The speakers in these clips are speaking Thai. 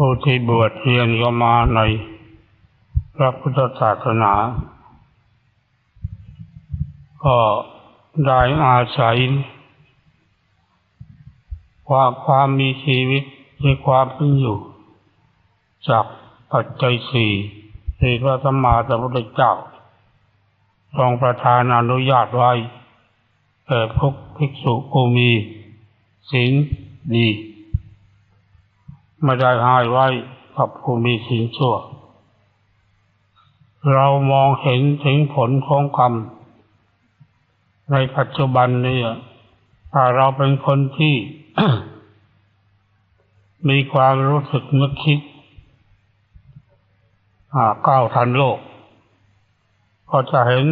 ผู้ที่บวชเรียนก็มาในพระพุทธศาสนา ก็ได้อาศัยความความมีชีวิตมีความเป็นอยู่ จากปัจจัยสี่ที่พระสัมมาสัมพุทธเจ้าทรงประทานอนุญาตไว้แก่พวกภิกษุผู้มีศีลดี ไม่ได้ให้ไว้กับผู้มีศีลชั่ว เรามองเห็นถึงผลของกรรม ในปัจจุบันนี้ถ้าเราเป็นคนที่ มีความรู้สึกนึกคิดก้าวทันโลก ก็จะเห็น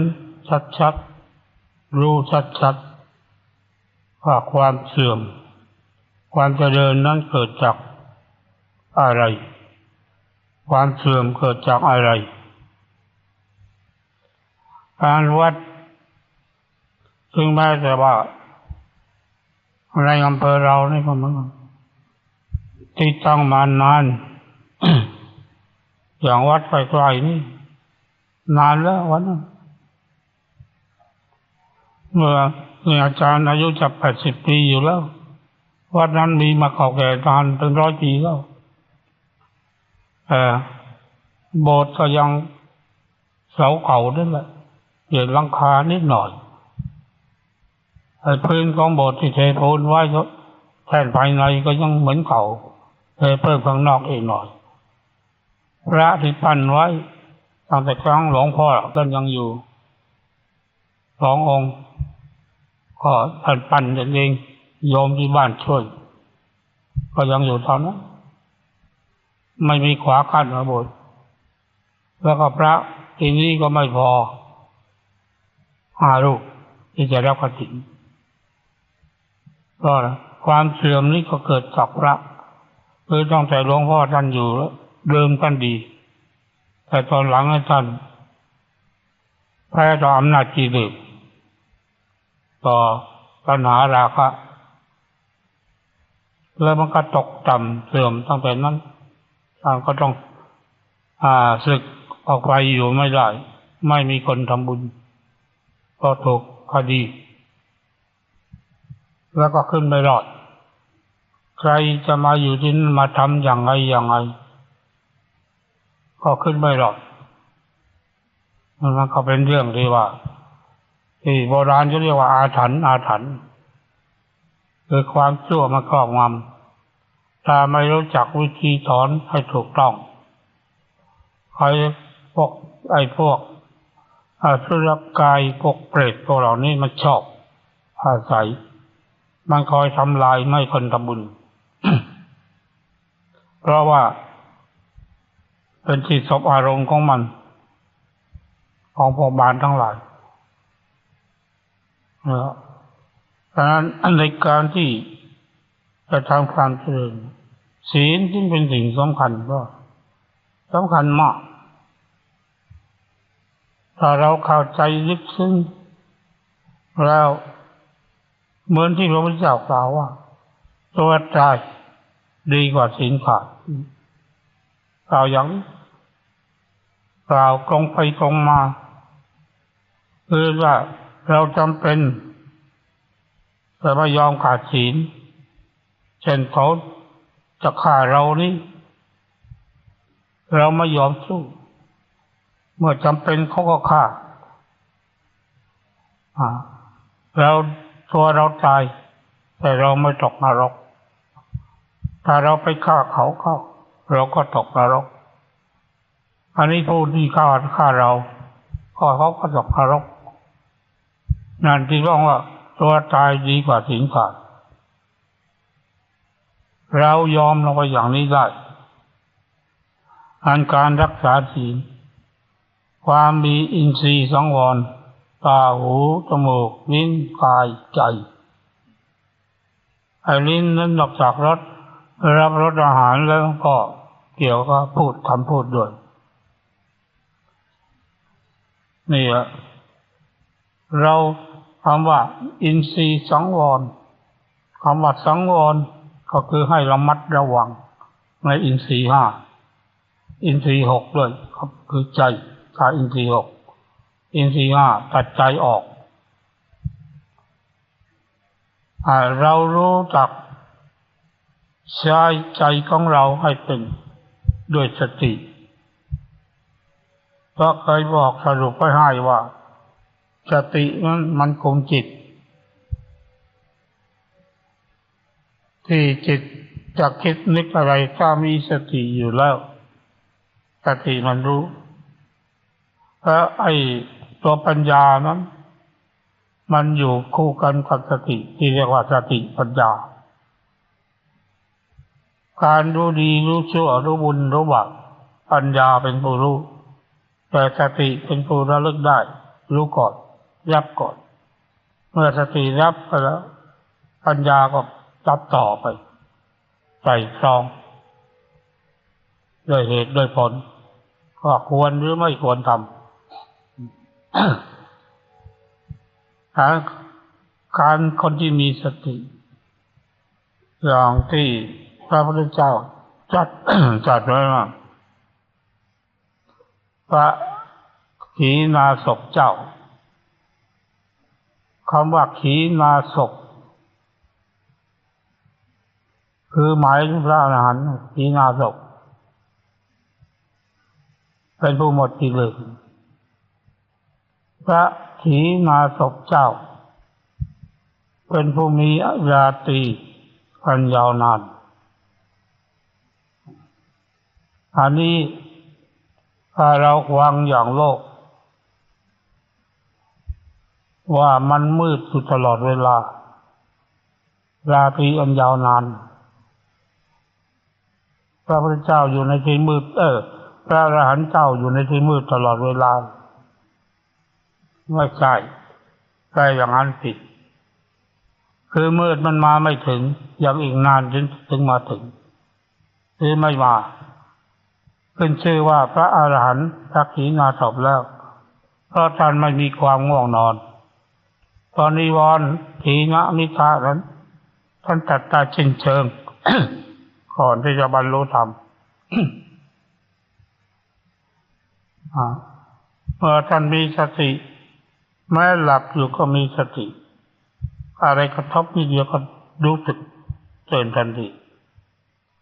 ชัดๆ รู้ชัดๆว่าความเสื่อม ความเจริญนั้นเกิดจาก อะไร ความเสื่อมเกิดจากอะไร การวัดถึงแม้แต่ว่าในอำเภอเรานี่ก็เหมือนกันที่ตั้งมานาน อย่างวัดไกลๆนี่ นานแล้ววันนั้นเมื่อมื่ออาจารย์อายุจะแปดสิบปีอยู่แล้ว วัดนั้นมีมาเก่าแก่นานเป็นร้อยปีแล้ว เออโบสถ์ก็ยังเสาเก่านั่นแหละเปลี่ยนลังคานิดหน่อยไอ้พื้นของโบสถ์ที่เทปูนไว้ก็แท่นภายในก็ยังเหมือนเก่าเทเพิ่มข้างนอกอีกหน่อย พระที่ปั้นไว้ตั้งแต่ครั้งหลวงพ่อก็ยังอยู่สององค์ก็ท่านปั้นเองโยมที่บ้านช่วย ก็ยังอยู่ตอนนั้น ไม่มีขวากั้นมาบสถ์แล้วก็พระทีนี้ก็ไม่พอห้ารูปที่จะรับกฐินก็ความเสื่อมนี้ก็เกิดจากพระคือต้องแต่หลวงพ่อท่านอยู่แล้วเดิมท่านดี แต่ตอนหลังท่านแพ้ต่ออำนาจกิเลสต่อปัญหาราคะแล้วมันก็ตกต่ำเสื่อมตั้งแต่นั้น ก็ต้องอ่าศึกออกไปอยู่ไม่ได้ ไม่มีคนทำบุญ ก็ถูกคดี แล้วก็ขึ้นไม่รอด ใครจะมาอยู่ที่นั่นมาทำอย่างไรอย่างไร ก็ขึ้นไม่รอดมันก็เป็นเรื่องที่ว่าที่โบราณจะเรียกว่าอาถรรพ์อาถรรพ์คือความชั่วมาครอบงำ ถ้าไม่รู้จักวิธีถอนให้ถูกต้องใครพวกไอ้พวกอาสุรกายพวกเปรตพวกเหล่านี้มันชอบอาศัย มันคอยทำลายไม่คนทำบุญ เพราะว่า เป็นจิตสบอารมณ์ของมัน ของพวกบานทั้งหลายนะดังนั้นอันในการที่ จะทำความเจริญศีลที่เป็นสิ่งสำคัญก็สำคัญมาก ถ้าเราเข้าใจลึกซึ้งแล้วเหมือนที่พระพุทธเจ้ากล่าวว่า ตัวตายดีกว่าศีลขาดกล่าวอย่างกล่าวตรงไปตรงมาคือว่าเราจำเป็นแต่ไม่ยอมขาดศีล เช่นเขาจะฆ่าเรานี่ เราไม่ยอมสู้ เมื่อจำเป็นเขาก็ฆ่าเราตัวเราตาย แต่เราไม่ตกนรก ถ้าเราไปฆ่าเขาเขาเราก็ตกนรก อันนี้ผู้ที่ฆ่าฆ่าเราก็เขาก็ตกนรก นั่นที่ร้องว่าตัวตายดีกว่าสิงขาด เรายอมลงไปอย่างนี้ได้อันการรักษาศีลความมีอินทรีย์สังวรตาหูจมูกลิ้นกายใจไอ้ลิ้นนั้นนอกจากรสรับรสอาหารแล้วก็เกี่ยวกับพูดคำพูดด้วยนี่แหละเราคำว่า อินทรีย์สังวรคำว่าสังวร ก็คือให้ระมัดระวังในอินทรีห้าอินทรีหกด้วยครับคือใจกายอินทรีหกอินทรีห้าตัดใจออกอเรารู้จักใช้ใจของเราให้เป็นด้วยสติก็เคยบอกสรุปไปให้ว่า สตินั้นมันคุมจิต ที่จิตจะคิดนึกอะไรถ้ามีสติอยู่แล้วสติมันรู้แล้วไอ้ตัวปัญญานั้น มันอยู่คู่กันกับสติที่เรียกว่าสติปัญญา การรู้ดีรู้ชั่วรู้บุญรู้บาปปัญญาเป็นผู้รู้ แต่สติเป็นผู้ระลึกได้ รู้ก่อน รับก่อน เมื่อสติรับไปแล้ว ปัญญาก็ รับต่อไปใส่ซองด้วยเหตุด้วยผลก็ควรหรือไม่ควรทำกาการคนที่มีสติ อย่างที่พระพุทธเจ้าจัดจัดไว้ว่าพระขีณาศพเจ้าคำว่าขีณาศพ คือหมายถึงพระอรหันต์ขีณาศพเป็นผู้หมดกิเลสพระขีณาศพเจ้า เป็นผู้มีราตรีอันยาวนานอันนี้ถ้าเราวางอย่างโลก ว่ามันมืดอยู่ตลอดเวลา ราตรีอันยาวนาน พระพุทธเจ้าอยู่ในที่มืด เออ พระอรหันต์เจ้าอยู่ในที่มืดตลอดเวลาไม่ใช่ใช่อย่างนั้นผิด คือมืดมันมาไม่ถึงยังอีกนานถึงถึงมาถึงหรือไม่มาขึ้นชื่อว่าพระอรหันต์ทักขีนาศพแล้วเพราะท่านไม่มีความง่วงนอน ตอนนิวรณ์ทีนะมิทานั้นท่านตัดตาชินเชิง ก่อนที่จะบรรลุธรรมอ่าเมื่อท่านมีสติแม้หลับอยู่ก็มีสติ อะไรกระทบนิดเดียวก็รู้สึกเตือนทันที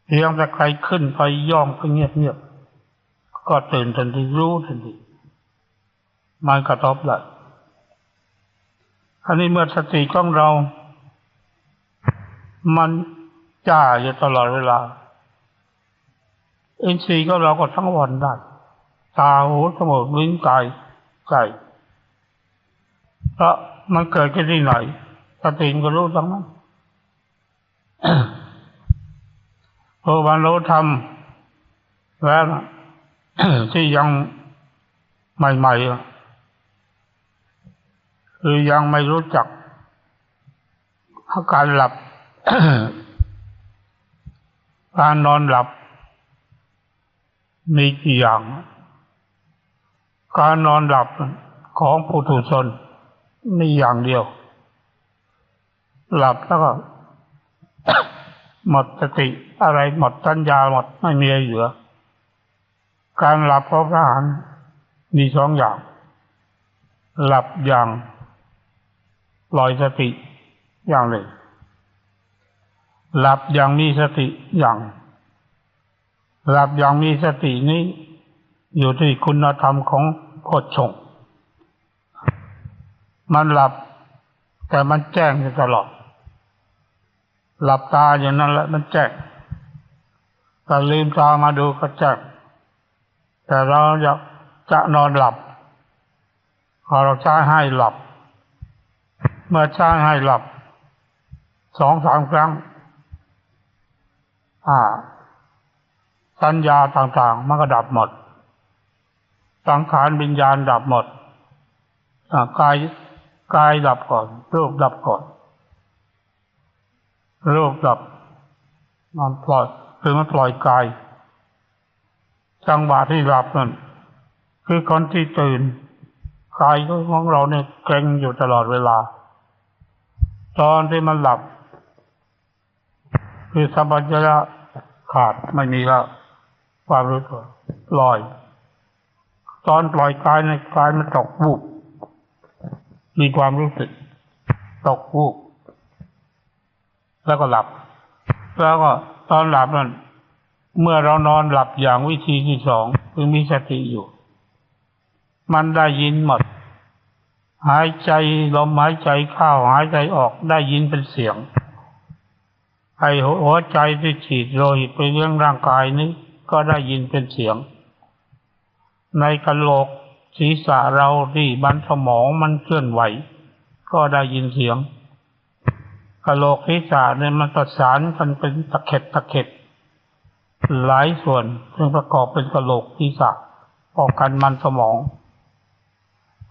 เพียงแต่ใครขึ้นไปย่องไปเงียบเงียบๆก็ตื่นทันทีรู้ทันทีมันกระทบละอันนี้เมื่อสติของเรา มัน จ้าอยู่ตลอดเวลา อินทรีย์ของเราก็ทั้งวันได้ ตาหูจมูกลิ้นกายใจเพราะมันเกิดขึ้นที่ไหนสติก็รู้ทั้งนั้นพอบรรลุธรรมแล้วที่ยังใหม่ๆคือยังไม่รู้จักอาการหลับ การนอนหลับ มีกี่อย่าง การนอนหลับของผู้ถูชนมีอย่างเดียว หลับแล้วก็ หมดสติอะไรหมดสัญญาหมดไม่มีอะไรเหลือ การหลับของทหารมีสองอย่าง หลับอย่างลอยสติอย่างหนึ่ง หลับอย่างมีสติอย่างหลับอย่างมีสตินี้ อยู่ที่คุณธรรมของโคดชงมันหลับ แต่มันแจ้งอยู่ตลอด หลับตาอย่างนั้นแหละมันแจ้งแต่ลืมตามาดูก็แจ้งแต่เราจะจะนอนหลับพอเราใช้ให้หลับ เมื่อใช้ให้หลับสองสามครั้ง สัญญาต่างๆ มันก็ดับหมด สังขารวิญญาณดับหมดกายกายดับก่อนรูปดับก่อนรูปดับมันปล่อยคือมันปล่อยกาย จังหวะที่หลับนั่นคือคนที่ตื่นกายของเราเนี่ยเกร็งอยู่ตลอดเวลา ตอนที่มันหลับ คือสัมปชัญญะขาดไม่มีแล้ว ความรู้ตัวลอย ตอนปล่อยกายในกายมันตกวูบมีความรู้สึก ตกวูบแล้วก็หลับ แล้วก็ตอนหลับนั้นเมื่อเรานอนหลับอย่างวิธีที่สองคือมีสติอยู่ มันได้ยินหมด หายใจลมหายใจเข้าหายใจออกได้ยินเป็นเสียง ไอหัวใจที่ฉีดโลหิตไปเลี้ยงร่างกายนี้ ก็ได้ยินเป็นเสียง ในกะโหลกศีรษะเราที่บันสมองมันเคลื่อนไหว ก็ได้ยินเสียงกะโหลกศีรษะเนี่ยมันประสานกันเป็นตะเข็บตะเข็บหลายส่วนซึ่งประกอบเป็นกะโหลกศีรษะออกกันมันสมอง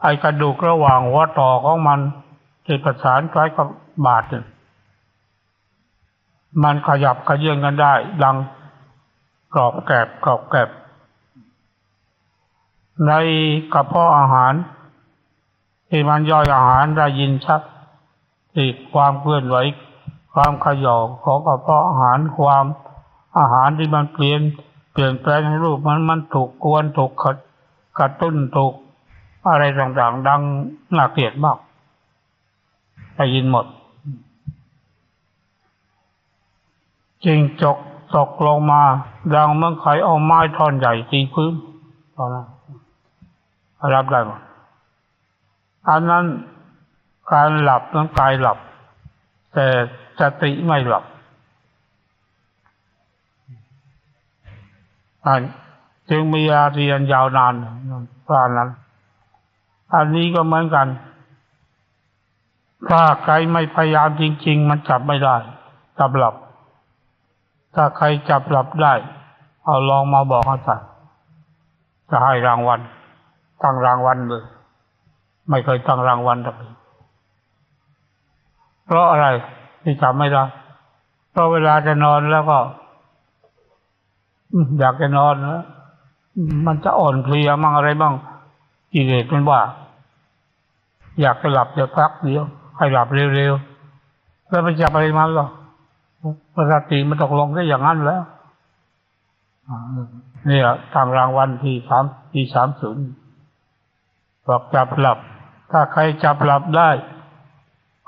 ไอกระดูกระหว่างหัวต่อของมันที่ประสานคล้ายกับบาดเนี่ย มันขยับขยื่นกันได้ ดังกรอบแกรบกรอบแกรบในกระเพาะอาหาร ที่มันย่อยอาหารได้ยินชัดที่ความเคลื่อนไหวความขย่อของกระเพาะอาหารความอาหารที่มันเปลี่ยนเปลี่ยนแปลงรูปมันมันถูกกวนถูกขัดกระตุ้นถูกอะไรต่างๆ ดังน่าเกลียดมากได้ยินหมด จริงจกตกลงมา ดังเมื่อใครเอาไม้ท่อนใหญ่ตีพื้นตอนนั้นรับได้หมดอันนั้นการหลับนั้นกายหลับ แต่สติไม่หลับอันจึงมีอาเรียนยาวนานเพราะนั้น อันนี้ก็เหมือนกัน ถ้าใครไม่พยายามจริง ๆ มันจับไม่ได้จับหลับ ถ้าใครจับหลับได้ เอาลองมาบอกอาจารย์จะให้รางวัล ตั้งรางวัลเลย ไม่เคยตั้งรางวัลสักทีเพราะอะไรที่จำไม่ได้เพราะเวลาจะนอนแล้วก็อยากจะนอนนะมันจะอ่อนเพลียมั่งอะไรบ้างกิเลสมันว่า อยากจะหลับจะพักเดียวให้หลับเร็วๆแล้วมันจะไปมันหรอ ปกติมันตกลงได้อย่างนั้นแล้วอ่าเนี่ยทางรางวัลที่สามที่สามศูนย์บอกจับหลับ ถ้าใครจับหลับได้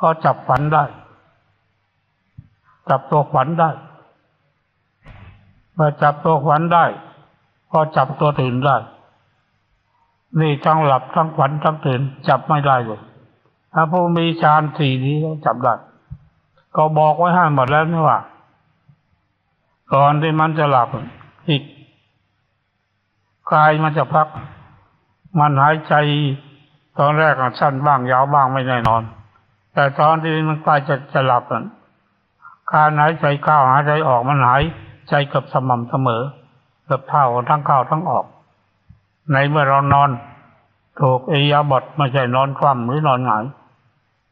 ก็จับฝันได้ จับตัวฝันได้เมื่อจับตัวฝันได้ ก็จับตัวตื่นได้ นี่ทั้งหลับทั้งฝันทั้งตื่นจับไม่ได้เลยถ้าผู้มีฌานสี่นี้ก็จับได้ ก็บอกไว้ให้หมดแล้วนี่ว่าก่อนที่มันจะหลับอีกกายมันจะพัก มันหายใจ ตอนแรกอะสั้นบ้างยาวบ้างไม่แน่นอน แต่ตอนที่มันใกล้จะจะหลับการหายใจเข้าหายใจออกมันหายใจเกับสม่ำเสมอเกับเท่าทั้งเข้าทั้งออก ในเมื่อเรานอนถูกเอียาบทไม่ใช่นอนคว่ำหรือนอนหงาย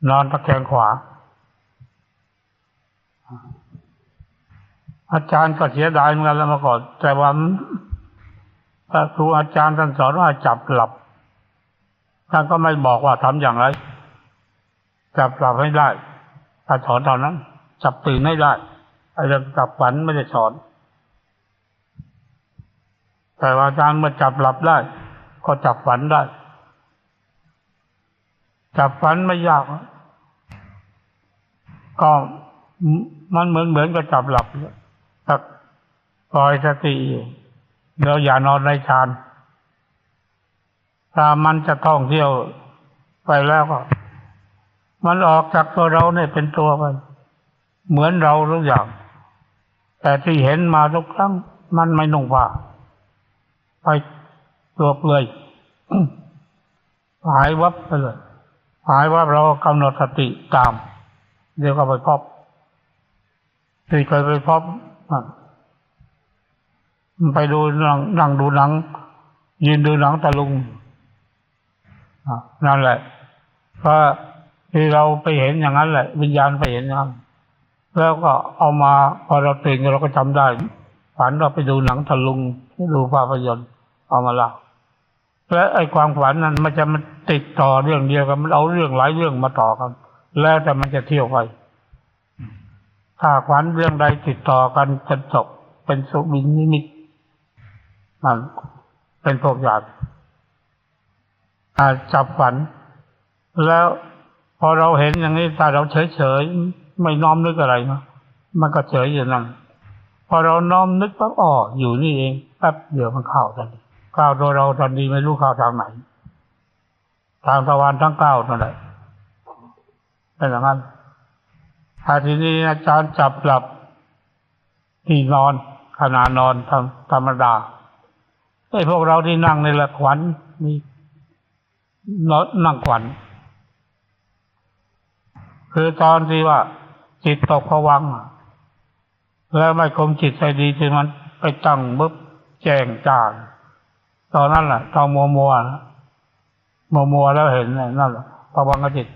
นอนตะแคงขวา อาจารย์ก็เสียดายเหมือนกันแล้วมาก่อนแต่ว่าพระครูอาจารย์ท่านสอนว่าจับหลับท่านก็ไม่บอกว่าทำอย่างไร จับหลับให้ได้ถ้าสอนตอนนั้น จับตื่นให้ได้ไอ้เรื่องจับฝันไม่ได้สอน แต่ว่าอาจารย์เมื่อจับหลับได้ ก็จับฝันได้ จับฝันไม่ยาก ก็ มันเหมือนเหมือนกับจับหลับถ้าปล่อยสติอยู่เราอย่านอนในฌานถ้ามันจะท่องเที่ยวไปแล้วก็ มันออกจากตัวเราเนี่ยเป็นตัวไปเหมือนเราทุกอย่าง แต่ที่เห็นมาทุกครั้ง มันไม่นุ่งผ้าไปตัวเปลือยหายวับไปเลยหายวับเราก็กำหนดสติตาม เดี๋ยวก็ไปพบ ที่เคยไปพบอะไปดูหนังนั่งดูหนัง ยืนดูหนังตะลุงนั่นแหละเพราะที่เราไปเห็นอย่างนั้นแหละ วิญญาณไปเห็นอย่างนั้นแล้วก็เอามาพอเราตื่นเราก็จำได้ฝันเราไปดูหนังตะลุงดูภาพยนตร์เอามาเล่าและไอ้ความฝันนั้นมันจะมันติดต่อเรื่องเดียวกันมันเอาเรื่องหลายเรื่องมาต่อกัน แล้วแต่มันจะเที่ยวไป ถ้าฝันเรื่องใดติดต่อกันจนจบเป็นสุบินนิมิตมันเป็นพวกหยาบอาจจับฝัน แล้วพอเราเห็นอย่างนี้ถ้าเราเฉยๆไม่น้อมนึกอะไรนะมันก็เฉยอยู่นั่นพอเราน้อมนึกปั๊บอ๋ออยู่นี่เองแป๊บเดี๋ยวมันเข้าทันทีเข้าโดยเราทันทีไม่รู้เข้าทางไหน ทางตะวันทั้งเก้านั่นแหละเป็นอย่างนั้น ถ้าทีนี้อาจารย์จับหลับที่นอนขณะนอนธรรมธรรมดาไอ้พวกเราที่นั่งในละขวัญมีนอนนั่งขวัญ คือตอนที่ว่า จิตตกผวัง แล้วไม่คมจิตใจดีที่มันไปตั้งบึ๊บแจ้งจางตอนนั้นแหละตอนมัวมัวมัวมัวแล้วเห็นนั่นแหละผวังจิต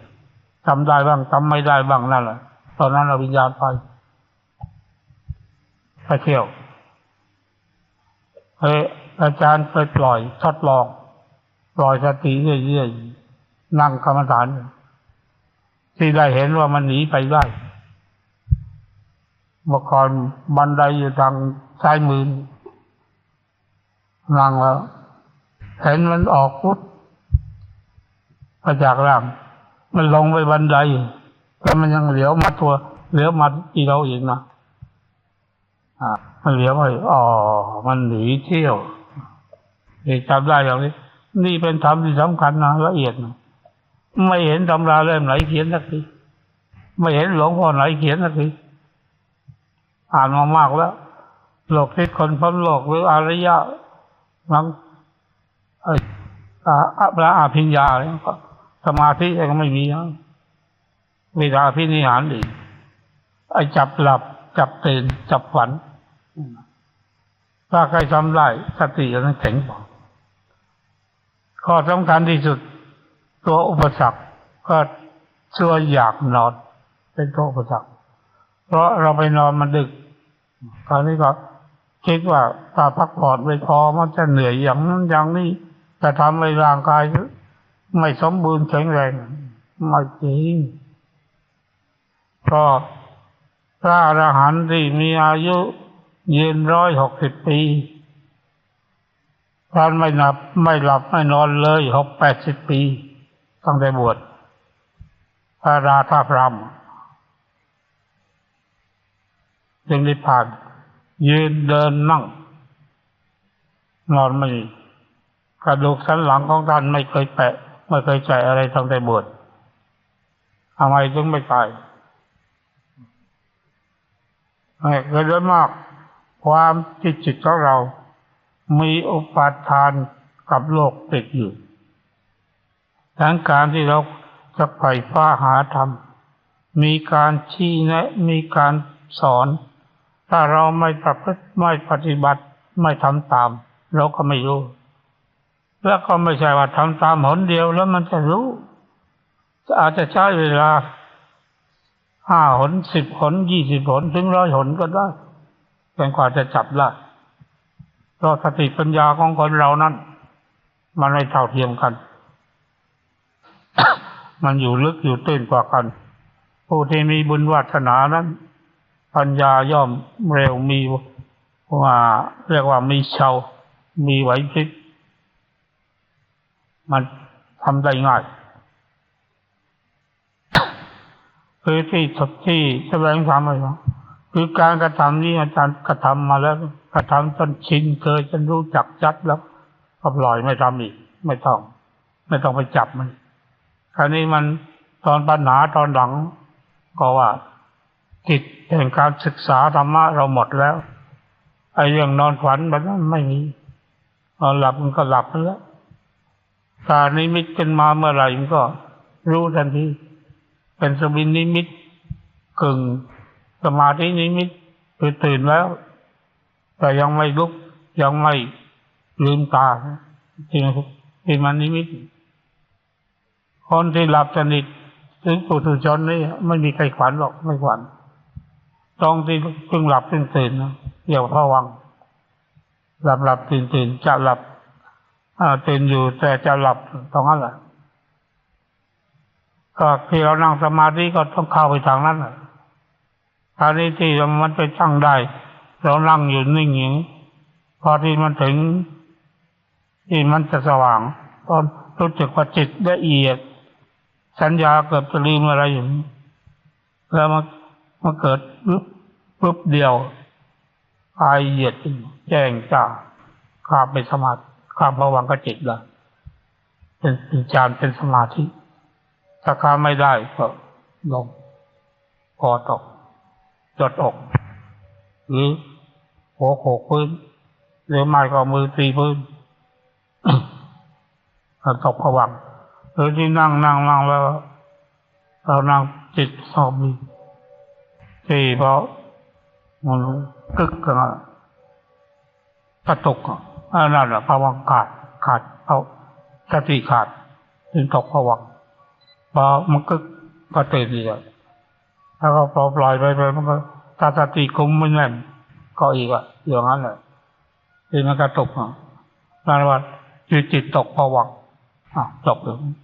จำได้บ้างจำไม่ได้บ้างนั่นแหละ ตอนนั้นเราวิญญาณไปไปเที่ยวเฮ้อาจารย์ไปปล่อยทดลองปล่อยสติเรื่อยๆนั่งกรรมฐานที่ได้เห็นว่ามันหนีไปได้เมื่อก่อนบันไดอยู่ทางซ้ายมือนั่งแล้วเห็นมันออกพุทมาจากล่างมันลงไปบันได แล้วมันยังเหลียวมาตัวเหลียวมาที่เราอีกนะอ่า มันเหลียวไปอ๋อมันหนีเที่ยวนี่จำได้อย่างนี้ นี่เป็นธรรมที่สำคัญนะละเอียดนะไม่เห็นตำราเล่มไหนเขียนสักทีไม่เห็นหลวงพ่อไหนเขียนสักทีอ่านมามากแล้วโลกที่คนพ้นโลกหรืออารยะนังอ่าอะพระอาภิญญาเนี่ยก็สมาธิก็ไม่มีนะ เวลาพินิหารอีกไอ้จับหลับ จับตื่นจับฝัน ถ้าใครทำได้สติจะต้องแข็งพอข้อสำคัญที่สุด ตัวอุปสรรคก็ตัวอยากนอนเป็นตัวอุปสรรคเพราะเราไปนอนมันดึกคราวนี้ก็คิดว่าถ้าพักผ่อนไม่พอมันจะเหนื่อยอย่างนั้นอย่างนี้จะทำให้ร่างกายไม่สมบูรณ์แข็งแรงไม่จริง ก็พระอรหันต์ที่มีอายุยืนร้อยหกสิบปีท่านไม่นับไม่หลับไม่นอนเลยหกแปดสิบปีตั้งแต่บวชพระราธาพรหมจึงได้ผ่าน ยืนเดินนั่ง นอนไม่กระดูกสันหลังของท่านไม่เคยแปะ ไม่เคยใจอะไรตั้งแต่บวชทำไมถึงไม่ตาย เกิดมาก ความที่จิตของเรา มีอุปาทานกับโลกติดอยู่ ทั้งการที่เราจะไฝ่ฟ้าหาธรรม มีการชี้แนะ มีการสอน ถ้าเราไม่ประพฤติไม่ปฏิบัติไม่ทำตาม เราก็ไม่รู้ แล้วก็ไม่ใช่ว่าทำตามหนเดียวแล้วมันจะรู้อาจจะใช้เวลา ห้าหนสิบหนยี่สิบหนถึงร้อยหนก็ได้จนกว่าจะจับได้เพราะสติปัญญาของคนเรานั้น มันไม่เท่าเทียมกัน มันอยู่ลึกอยู่ตื้นกว่ากัน ผู้ที่มีบุญวัฒนานั้น ปัญญาย่อมเร็วมีว่าเรียกว่ามีเชามีไหวพริบมันทำได้ง่าย คือที่สที่แสดงความอะไรคือการกระทำนี้อาจารย์กระทำมาแล้ว กระทำจนชินเคยจนรู้จักจัดแล้วก็ปล่อยไม่ทำอีก ไม่ต้อง ไม่ต้องไปจับมันคราวนี้มันตอนปัญหาตอนหลัง ก็ว่าจิตแห่งการศึกษาธรรมะเราหมดแล้วไอ้เรื่องนอนฝันแบบนั้นไม่มีนอนหลับมันก็หลับไปแล้วตารนิมิตขึ้นมาเมื่อไหร่มันก็รู้ทันที เป็นสวินนิมิตกึ่งสมาธินิมิตคือตื่นแล้ว แต่ยังไม่ลุกยังไม่ลืมตาที่ที่มันนิมิต คนที่หลับสนิทถึงปุถุชนนี่ไม่มีใครขวัญหรอกไม่ขวัญตรงที่เพิ่งหลับเพิ่งตื่นนะเกี่ยวพวัง หลับหลับตื่นตื่นจะหลับตื่นอยู่แต่จะหลับตรงนั้นแหละ ก็ที่เรานั่งสมาธิก็ต้องเข้าไปทางนั้นแหละคราวนี้ที่มันไปตั้งได้ เรานั่งอยู่นิ่งอย่างนี้พอที่มันถึงที่มันจะสว่างตอนรู้สึกว่าจิตละเอียด สัญญาเกือบจะลืมอะไรอยู่นี้แล้วมันมันเกิดปุ๊บปุ๊บเดียวกายเหยียดแจ้งจ้าข้ามไปสมาธิข้ามภวังค์กบจิตลยเป็นเป็นฌานเป็นสมาธิ ถ้าข้าไม่ได้ก็ลงคอตกจดอกหรือหัวโขกพื้นหรือไม่ก็มือตีพื้นตกผวังหรือที่นั่งนั่งนั่งแล้วเรานั่งจิตสอบมีที่เพราะมันกึกกันกระตุกอะอันนั้นแหละภวังขาดขาดเอาสติขาดถึงตกผวัง พอมันก็กก็ติดอีกอะแล้วก็พอปล่อยไปไปมันก็ตาสติคุมไม่แน่นก็อีกอะอย่างนั้นแหละที่มันกระตกอะนั่นว่าจิตจิตตกผวังอะจบเลย